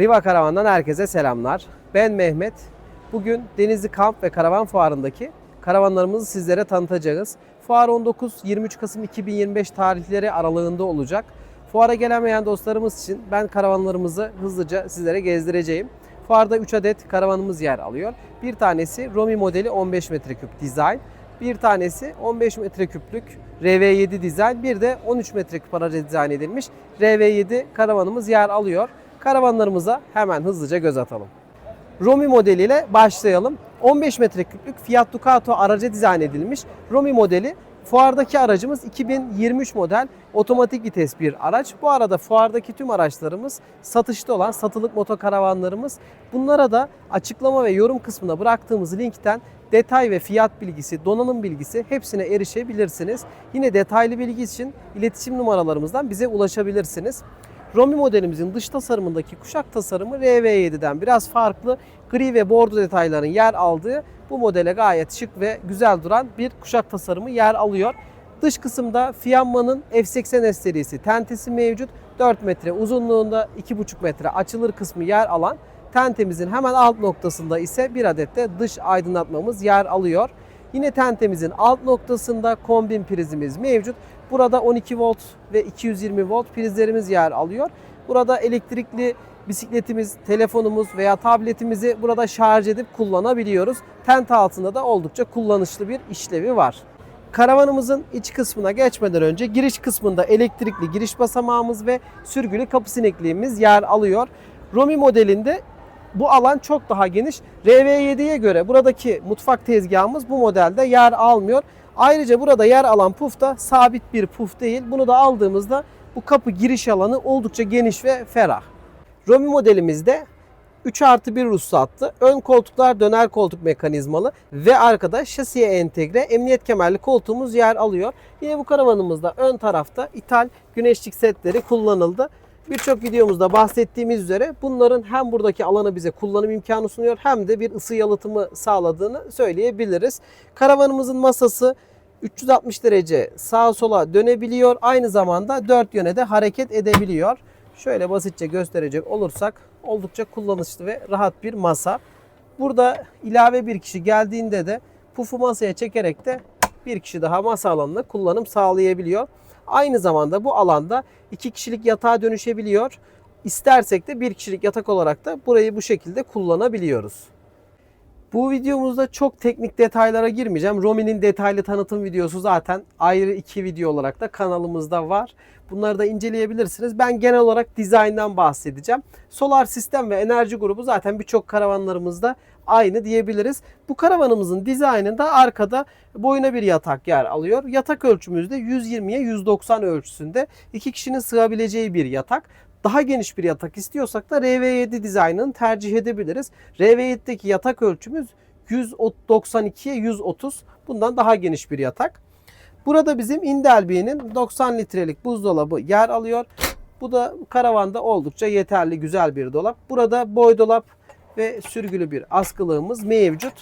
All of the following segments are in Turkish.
Riva Karavan'dan herkese selamlar. Ben Mehmet. Bugün Denizli Kamp ve Karavan Fuarı'ndaki karavanlarımızı sizlere tanıtacağız. Fuar 19-23 Kasım 2025 tarihleri aralığında olacak. Fuara gelemeyen dostlarımız için ben karavanlarımızı hızlıca sizlere gezdireceğim. Fuarda 3 adet karavanımız yer alıyor. Bir tanesi Romi modeli 15 metreküp dizayn. Bir tanesi 15 metreküplük RV7 dizayn. Bir de 13 metreküp araca dizayn edilmiş RV7 karavanımız yer alıyor. Karavanlarımıza hemen hızlıca göz atalım. Romi modeliyle başlayalım. 15 metreküplük Fiat Ducato araca dizayn edilmiş Romi modeli. Fuardaki aracımız 2023 model otomatik vites bir araç. Bu arada fuardaki tüm araçlarımız satışta olan satılık motokaravanlarımız. Bunlara da açıklama ve yorum kısmına bıraktığımız linkten detay ve fiyat bilgisi, donanım bilgisi hepsine erişebilirsiniz. Yine detaylı bilgi için iletişim numaralarımızdan bize ulaşabilirsiniz. Romi modelimizin dış tasarımındaki kuşak tasarımı RV7'den biraz farklı. Gri ve bordo detayların yer aldığı bu modele gayet şık ve güzel duran bir kuşak tasarımı yer alıyor. Dış kısımda Fiamma'nın F80S serisi tentesi mevcut. 4 metre uzunluğunda 2,5 metre açılır kısmı yer alan tentemizin hemen alt noktasında ise bir adet de dış aydınlatmamız yer alıyor. Yine tentemizin alt noktasında kombin prizimiz mevcut. Burada 12 volt ve 220 volt prizlerimiz yer alıyor. Burada elektrikli bisikletimiz, telefonumuz veya tabletimizi burada şarj edip kullanabiliyoruz. Tent altında da oldukça kullanışlı bir işlevi var. Karavanımızın iç kısmına geçmeden önce giriş kısmında elektrikli giriş basamağımız ve sürgülü kapı sinekliğimiz yer alıyor. Romi modelinde bu alan çok daha geniş. RV7'ye göre buradaki mutfak tezgahımız bu modelde yer almıyor. Ayrıca burada yer alan puf da sabit bir puf değil. Bunu da aldığımızda bu kapı giriş alanı oldukça geniş ve ferah. Romi modelimizde 3 artı 1 ruhsatlı, ön koltuklar döner koltuk mekanizmalı ve arkada şasiye entegre emniyet kemerli koltuğumuz yer alıyor. Yine bu karavanımızda ön tarafta ithal güneşlik setleri kullanıldı. Birçok videomuzda bahsettiğimiz üzere bunların hem buradaki alanı bize kullanım imkanı sunuyor hem de bir ısı yalıtımı sağladığını söyleyebiliriz. Karavanımızın masası 360 derece sağa sola dönebiliyor. Aynı zamanda dört yöne de hareket edebiliyor. Şöyle basitçe gösterecek olursak oldukça kullanışlı ve rahat bir masa. Burada ilave bir kişi geldiğinde de pufu masaya çekerek de bir kişi daha masa alanına kullanım sağlayabiliyor. Aynı zamanda bu alanda iki kişilik yatağa dönüşebiliyor. İstersek de bir kişilik yatak olarak da burayı bu şekilde kullanabiliyoruz. Bu videomuzda çok teknik detaylara girmeyeceğim. Romi'nin detaylı tanıtım videosu zaten ayrı iki video olarak da kanalımızda var. Bunları da inceleyebilirsiniz. Ben genel olarak dizayndan bahsedeceğim. Solar sistem ve enerji grubu zaten birçok karavanlarımızda aynı diyebiliriz. Bu karavanımızın dizaynında arkada boyuna bir yatak yer alıyor. Yatak ölçümüz de 120'ye 190 ölçüsünde. iki kişinin sığabileceği bir yatak. Daha geniş bir yatak istiyorsak da RV7 dizaynını tercih edebiliriz. RV7'deki yatak ölçümüz 192'ye 130. Bundan daha geniş bir yatak. Burada bizim Indelbi'nin 90 litrelik buzdolabı yer alıyor. Bu da karavanda oldukça yeterli güzel bir dolap. Burada boy dolap ve sürgülü bir askılığımız mevcut.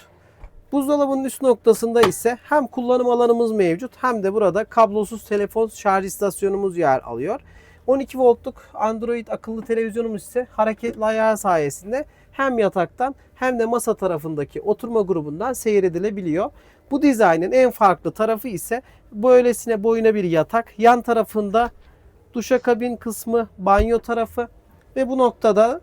Buzdolabının üst noktasında ise hem kullanım alanımız mevcut hem de burada kablosuz telefon şarj istasyonumuz yer alıyor. 12 voltluk Android akıllı televizyonumuz ise hareketli ayağı sayesinde hem yataktan hem de masa tarafındaki oturma grubundan seyredilebiliyor. Bu dizaynın en farklı tarafı ise böylesine boyuna bir yatak. Yan tarafında duşakabin kısmı, banyo tarafı ve bu noktada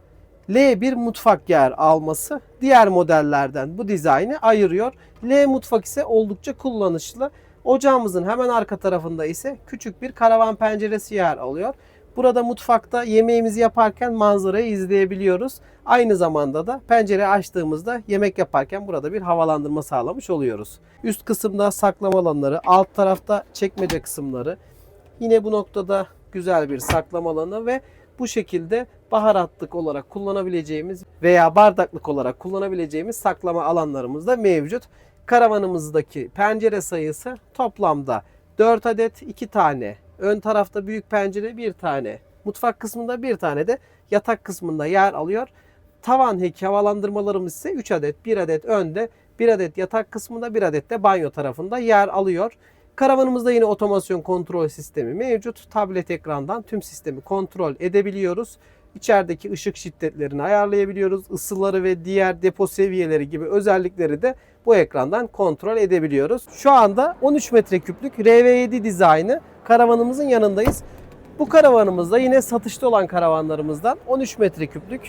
L1 mutfak yer alması diğer modellerden bu dizaynı ayırıyor. L mutfak ise oldukça kullanışlı. Ocağımızın hemen arka tarafında ise küçük bir karavan penceresi yer alıyor. Burada mutfakta yemeğimizi yaparken manzarayı izleyebiliyoruz. Aynı zamanda da pencere açtığımızda yemek yaparken burada bir havalandırma sağlamış oluyoruz. Üst kısımda saklama alanları, alt tarafta çekmece kısımları. Yine bu noktada güzel bir saklama alanı ve bu şekilde baharatlık olarak kullanabileceğimiz veya bardaklık olarak kullanabileceğimiz saklama alanlarımız da mevcut. Karavanımızdaki pencere sayısı toplamda 4 adet 2 tane ön tarafta büyük pencere bir tane mutfak kısmında bir tane de yatak kısmında yer alıyor. Tavan heki havalandırmalarımız ise 3 adet 1 adet önde 1 adet yatak kısmında 1 adet de banyo tarafında yer alıyor. Karavanımızda yine otomasyon kontrol sistemi mevcut. Tablet ekrandan tüm sistemi kontrol edebiliyoruz. İçerideki ışık şiddetlerini ayarlayabiliyoruz. Isıları ve diğer depo seviyeleri gibi özellikleri de bu ekrandan kontrol edebiliyoruz. Şu anda 13 metreküplük RV7 dizaynı karavanımızın yanındayız. Bu karavanımızda yine satışta olan karavanlarımızdan 13 metreküplük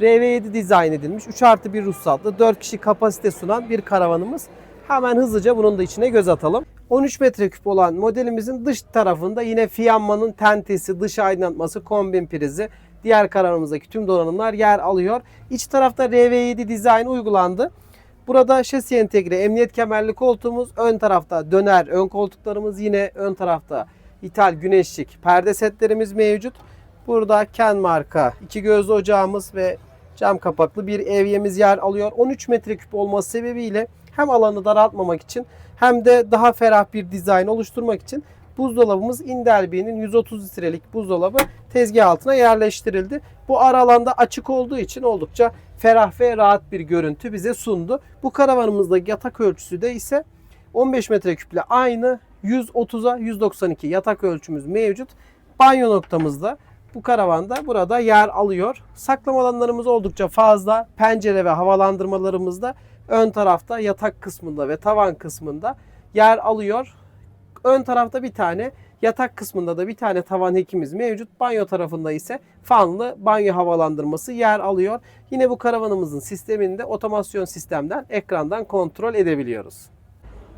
RV7 dizayn edilmiş 3 artı 1 ruhsatlı 4 kişi kapasite sunan bir karavanımız. Hemen hızlıca bunun da içine göz atalım. 13 metreküp olan modelimizin dış tarafında yine Fiamma'nın tentesi, dış aydınlatması, kombin prizi, diğer karavanımızdaki tüm donanımlar yer alıyor. İç tarafta RV7 dizayn uygulandı. Burada şasi entegre emniyet kemerli koltuğumuz, ön tarafta döner ön koltuklarımız, yine ön tarafta ithal güneşlik perde setlerimiz mevcut. Burada Ken marka iki gözlü ocağımız ve cam kapaklı bir evyemiz yer alıyor. 13 metreküp olması sebebiyle hem alanı daraltmamak için hem de daha ferah bir dizayn oluşturmak için buzdolabımız Indelbi'nin 130 litrelik buzdolabı tezgah altına yerleştirildi. Bu ara alanda açık olduğu için oldukça ferah ve rahat bir görüntü bize sundu. Bu karavanımızdaki yatak ölçüsü de ise 15 metreküple aynı 130'a 192 yatak ölçümüz mevcut. Banyo noktamızda bu karavanda burada yer alıyor. Saklama alanlarımız oldukça fazla. Pencere ve havalandırmalarımız da ön tarafta yatak kısmında ve tavan kısmında yer alıyor. Ön tarafta bir tane yatak kısmında da bir tane tavan hekimiz mevcut. Banyo tarafında ise fanlı banyo havalandırması yer alıyor. Yine bu karavanımızın sisteminde otomasyon sistemden ekrandan kontrol edebiliyoruz.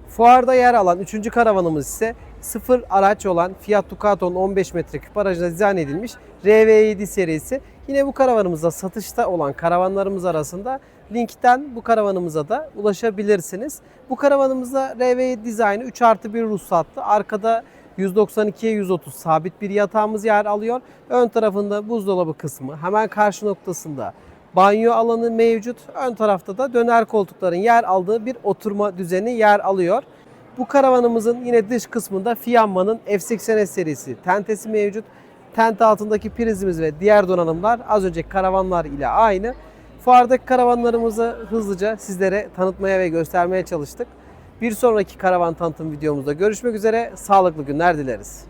Fuarda yer alan 3. karavanımız ise sıfır araç olan Fiat Ducato'nun 15 metreküp aracına dizayn edilmiş RV7 serisi. Yine bu karavanımızda satışta olan karavanlarımız arasında linkten bu karavanımıza da ulaşabilirsiniz. Bu karavanımızda RV7 dizaynı 3 artı 1 ruhsatlı. Arkada 192'ye 130 sabit bir yatağımız yer alıyor. Ön tarafında buzdolabı kısmı, hemen karşı noktasında banyo alanı mevcut. Ön tarafta da döner koltukların yer aldığı bir oturma düzeni yer alıyor. Bu karavanımızın yine dış kısmında Fiamma'nın F80S serisi tentesi mevcut. Tente altındaki prizimiz ve diğer donanımlar az önceki karavanlar ile aynı. Fuardaki karavanlarımızı hızlıca sizlere tanıtmaya ve göstermeye çalıştık. Bir sonraki karavan tanıtım videomuzda görüşmek üzere. Sağlıklı günler dileriz.